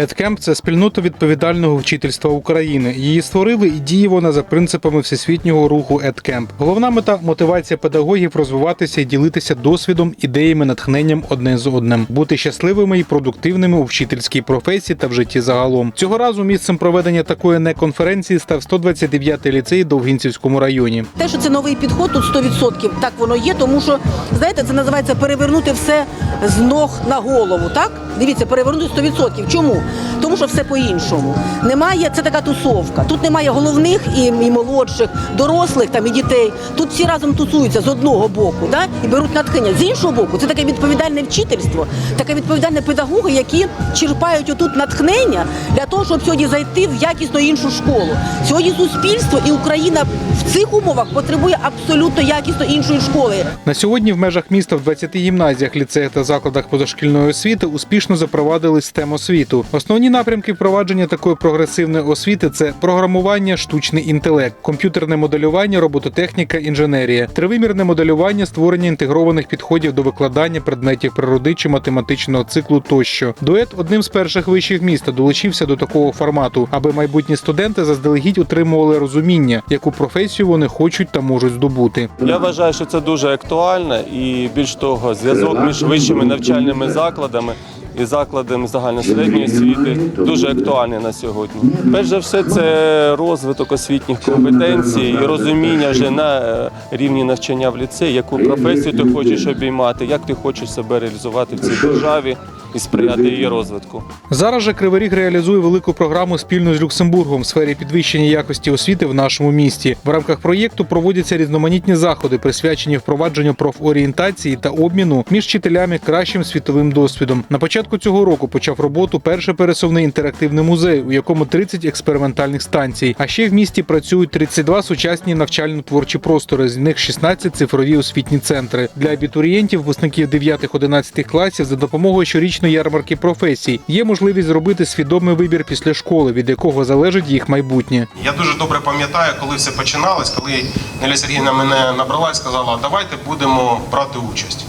Едкемп це спільнота відповідального вчительства України. Її створили і діє вона за принципами всесвітнього руху Едкемп. Головна мета мотивація педагогів розвиватися і ділитися досвідом, ідеями, натхненням одне з одним, бути щасливими і продуктивними у вчительській професії та в житті загалом. Цього разу місцем проведення такої неконференції став 129-й ліцей Довгінцівському районі. Те, що це новий підход, тут 100% так воно є, тому що знаєте, це називається перевернути все з ног на голову. Так дивіться, перевернути 100%. Чому? Тому що все по-іншому. Немає це така тусовка. Тут немає головних і, і молодших, дорослих там і дітей. Тут всі разом тусуються з одного боку, да? і беруть натхнення. З іншого боку, це таке відповідальне вчительство, таке відповідальне педагоги, які черпають отут натхнення того, щоб сьогодні зайти в якісно іншу школу. Сьогодні суспільство і Україна в цих умовах потребує абсолютно якісно іншої школи. На сьогодні в межах міста в 20 гімназіях, ліцеях та закладах позашкільної освіти успішно запровадили STEM освіту. Основні напрямки впровадження такої прогресивної освіти це програмування, штучний інтелект, комп'ютерне моделювання, робототехніка, інженерія, тривимірне моделювання, створення інтегрованих підходів до викладання предметів природи чи математичного циклу тощо. Дует одним з перших вишів міста долучився до такого формату, аби майбутні студенти заздалегідь отримували розуміння, яку професію вони хочуть та можуть здобути. Я вважаю, що це дуже актуально і більш того, зв'язок між вищими навчальними закладами і закладами загальносередньої освіти дуже актуальний на сьогодні. Перш за все, це розвиток освітніх компетенцій і розуміння вже на е, рівні навчання в ліцеї, яку професію ти хочеш обіймати, як ти хочеш себе реалізувати в цій державі і сприяти її розвитку. Зараз же Кривий Ріг реалізує велику програму спільно з Люксембургом в сфері підвищення якості освіти в нашому місті. В рамках проєкту проводяться різноманітні заходи, присвячені впровадженню профорієнтації та обміну між вчителями кращим світовим досвідом. На початку цього року почав роботу перший пересувний інтерактивний музей, у якому 30 експериментальних станцій. А ще в місті працюють 32 сучасні навчально-творчі простори, з них 16 цифрові освітні центри для абітурієнтів, випускників 9-11 класів за допомогою щорічної ярмарки професій. Є можливість зробити свідомий вибір після школи, від якого залежить їх майбутнє. Я дуже добре пам'ятаю, коли все починалось, коли Неля Сергіївна мене набрала і сказала, давайте будемо брати участь.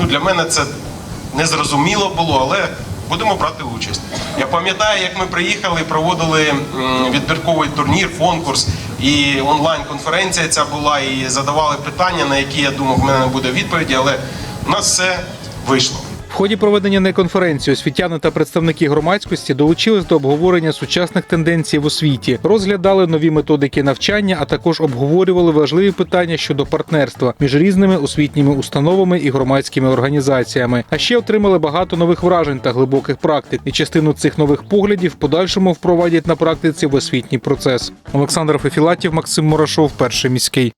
Ну, для мене це незрозуміло було, але будемо брати участь. Я пам'ятаю, як ми приїхали, проводили відбірковий турнір, конкурс, і онлайн-конференція ця була, і задавали питання, на які я думав, в мене не буде відповіді, але у нас все вийшло. В ході проведення неконференції освітяни та представники громадськості долучились до обговорення сучасних тенденцій в освіті, розглядали нові методики навчання, а також обговорювали важливі питання щодо партнерства між різними освітніми установами і громадськими організаціями. А ще отримали багато нових вражень та глибоких практик, і частину цих нових поглядів в подальшому впровадять на практиці в освітній процес. Олександр Фефілатів, Максим Мурашов, перший міський.